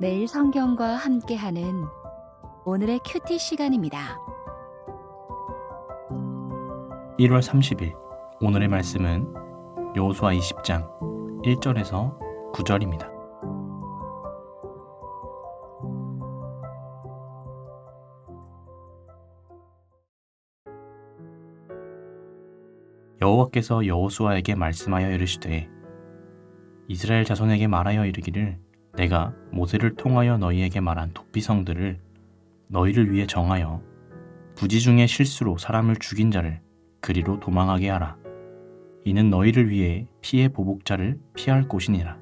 매일 성경과 함께하는 오늘의 큐티 시간입니다. 1월 30일 오늘의 말씀은 여호수아 20장 1절에서 9절입니다. 여호와께서 여호수아에게 말씀하여 이르시되 이스라엘 자손에게 말하여 이르기를 내가 모세를 통하여 너희에게 말한 도피성들을 너희를 위해 정하여 부지 중에 실수로 사람을 죽인 자를 그리로 도망하게 하라. 이는 너희를 위해 피해 보복자를 피할 곳이니라.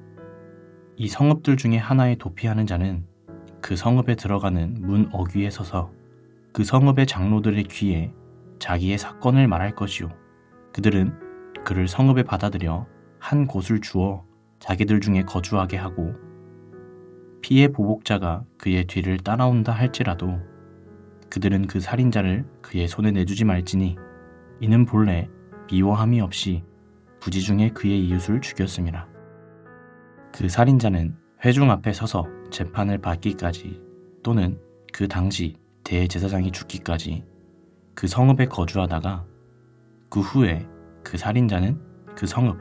이 성읍들 중에 하나에 도피하는 자는 그 성읍에 들어가는 문 어귀에 서서 그 성읍의 장로들의 귀에 자기의 사건을 말할 것이요. 그들은 그를 성읍에 받아들여 한 곳을 주어 자기들 중에 거주하게 하고 피해 보복자가 그의 뒤를 따라온다 할지라도 그들은 그 살인자를 그의 손에 내주지 말지니 이는 본래 미워함이 없이 부지 중에 그의 이웃을 죽였음이라. 그 살인자는 회중 앞에 서서 재판을 받기까지 또는 그 당시 대제사장이 죽기까지 그 성읍에 거주하다가 그 후에 그 살인자는 그 성읍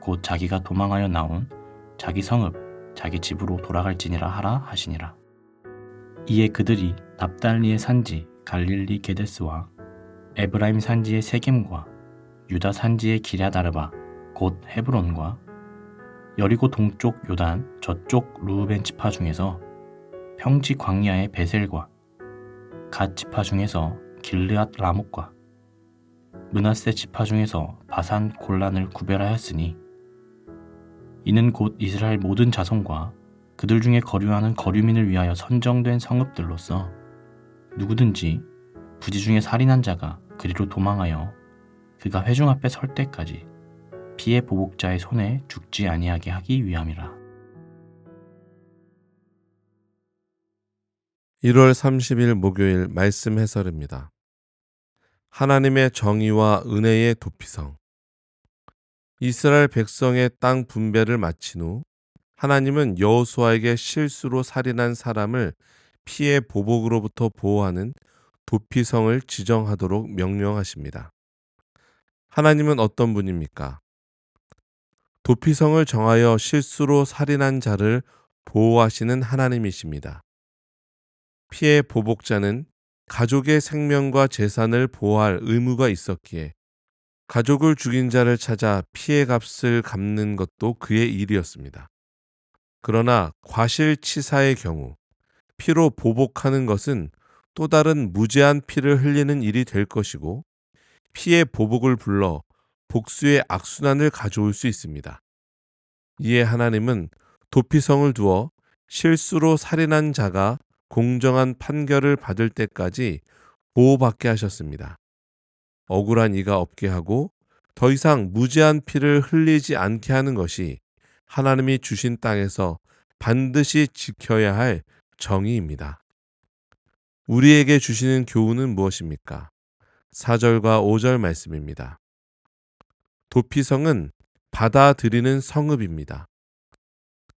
곧 자기가 도망하여 나온 자기 성읍 자기 집으로 돌아갈지니라 하라 하시니라. 이에 그들이 납달리의 산지 갈릴리 게데스와 에브라임 산지의 세겜과 유다 산지의 기랴다르바 곧 헤브론과 여리고 동쪽 요단 저쪽 루우벤 지파 중에서 평지 광야의 베셀과 갓 지파 중에서 길르앗 라목과 문하세 지파 중에서 바산 골란을 구별하였으니 이는 곧 이스라엘 모든 자손과 그들 중에 거류하는 거류민을 위하여 선정된 성읍들로서 누구든지 부지 중에 살인한 자가 그리로 도망하여 그가 회중 앞에 설 때까지 피해 보복자의 손에 죽지 아니하게 하기 위함이라. 1월 30일 목요일 말씀 해설입니다. 하나님의 정의와 은혜의 도피성. 이스라엘 백성의 땅 분배를 마친 후 하나님은 여호수아에게 실수로 살인한 사람을 피해 보복으로부터 보호하는 도피성을 지정하도록 명령하십니다. 하나님은 어떤 분입니까? 도피성을 정하여 실수로 살인한 자를 보호하시는 하나님이십니다. 피해 보복자는 가족의 생명과 재산을 보호할 의무가 있었기에 가족을 죽인 자를 찾아 피해 값을 갚는 것도 그의 일이었습니다. 그러나 과실치사의 경우 피로 보복하는 것은 또 다른 무제한 피를 흘리는 일이 될 것이고 피해 보복을 불러 복수의 악순환을 가져올 수 있습니다. 이에 하나님은 도피성을 두어 실수로 살인한 자가 공정한 판결을 받을 때까지 보호받게 하셨습니다. 억울한 이가 없게 하고 더 이상 무제한 피를 흘리지 않게 하는 것이 하나님이 주신 땅에서 반드시 지켜야 할 정의입니다. 우리에게 주시는 교훈은 무엇입니까? 4절과 5절 말씀입니다. 도피성은 받아들이는 성읍입니다.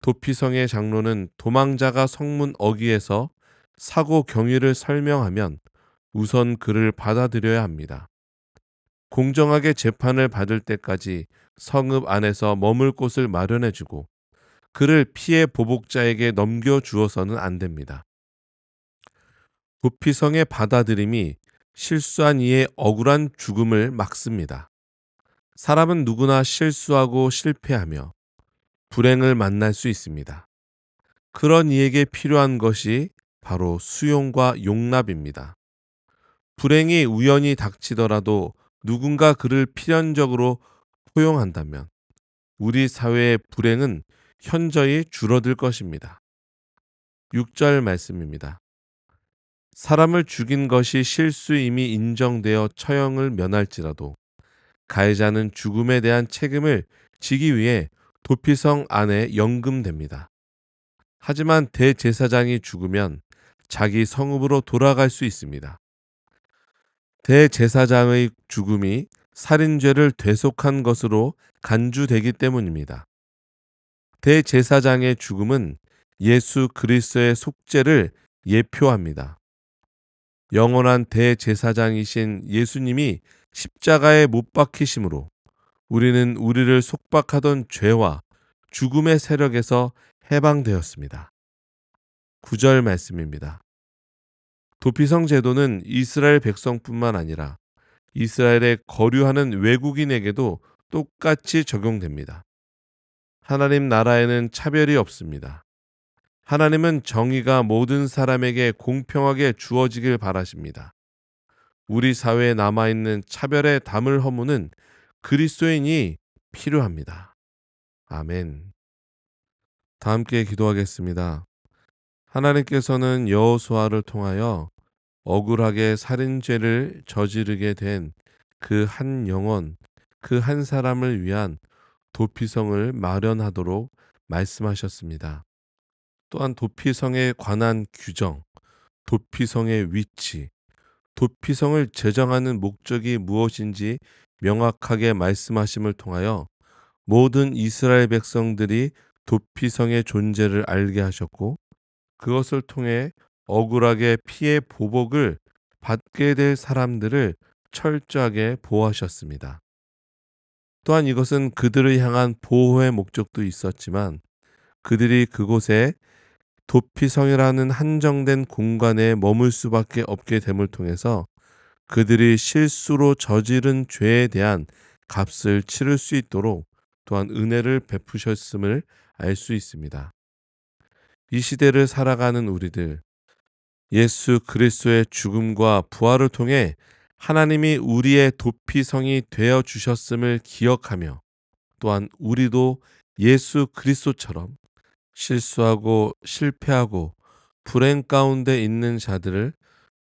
도피성의 장로는 도망자가 성문 어귀에서 사고 경위를 설명하면 우선 그를 받아들여야 합니다. 공정하게 재판을 받을 때까지 성읍 안에서 머물 곳을 마련해주고 그를 피해 보복자에게 넘겨주어서는 안 됩니다. 도피성의 받아들임이 실수한 이의 억울한 죽음을 막습니다. 사람은 누구나 실수하고 실패하며 불행을 만날 수 있습니다. 그런 이에게 필요한 것이 바로 수용과 용납입니다. 불행이 우연히 닥치더라도 누군가 그를 필연적으로 포용한다면 우리 사회의 불행은 현저히 줄어들 것입니다. 6절 말씀입니다. 사람을 죽인 것이 실수임이 인정되어 처형을 면할지라도 가해자는 죽음에 대한 책임을 지기 위해 도피성 안에 연금됩니다. 하지만 대제사장이 죽으면 자기 성읍으로 돌아갈 수 있습니다. 대제사장의 죽음이 살인죄를 되속한 것으로 간주되기 때문입니다. 대제사장의 죽음은 예수 그리스도의 속죄를 예표합니다. 영원한 대제사장이신 예수님이 십자가에 못 박히심으로 우리는 우리를 속박하던 죄와 죽음의 세력에서 해방되었습니다. 9절 말씀입니다. 도피성 제도는 이스라엘 백성뿐만 아니라 이스라엘에 거류하는 외국인에게도 똑같이 적용됩니다. 하나님 나라에는 차별이 없습니다. 하나님은 정의가 모든 사람에게 공평하게 주어지길 바라십니다. 우리 사회에 남아있는 차별의 담을 허무는 그리스도인이 필요합니다. 아멘. 다 함께 기도하겠습니다. 하나님께서는 여호수아를 통하여 억울하게 살인죄를 저지르게 된 그 한 영혼, 그 한 사람을 위한 도피성을 마련하도록 말씀하셨습니다. 또한 도피성에 관한 규정, 도피성의 위치, 도피성을 제정하는 목적이 무엇인지 명확하게 말씀하심을 통하여 모든 이스라엘 백성들이 도피성의 존재를 알게 하셨고 그것을 통해 억울하게 피해 보복을 받게 될 사람들을 철저하게 보호하셨습니다. 또한 이것은 그들을 향한 보호의 목적도 있었지만 그들이 그곳에 도피성이라는 한정된 공간에 머물 수밖에 없게 됨을 통해서 그들이 실수로 저지른 죄에 대한 값을 치를 수 있도록 또한 은혜를 베푸셨음을 알 수 있습니다. 이 시대를 살아가는 우리들, 예수 그리스도의 죽음과 부활을 통해 하나님이 우리의 도피성이 되어 주셨음을 기억하며 또한 우리도 예수 그리스도처럼 실수하고 실패하고 불행 가운데 있는 자들을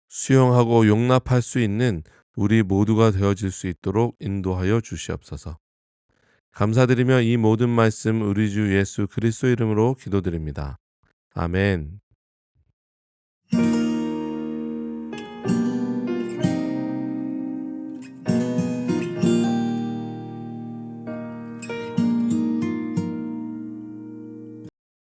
수용하고 용납할 수 있는 우리 모두가 되어질 수 있도록 인도하여 주시옵소서. 감사드리며 이 모든 말씀 우리 주 예수 그리스도 이름으로 기도드립니다. 아멘.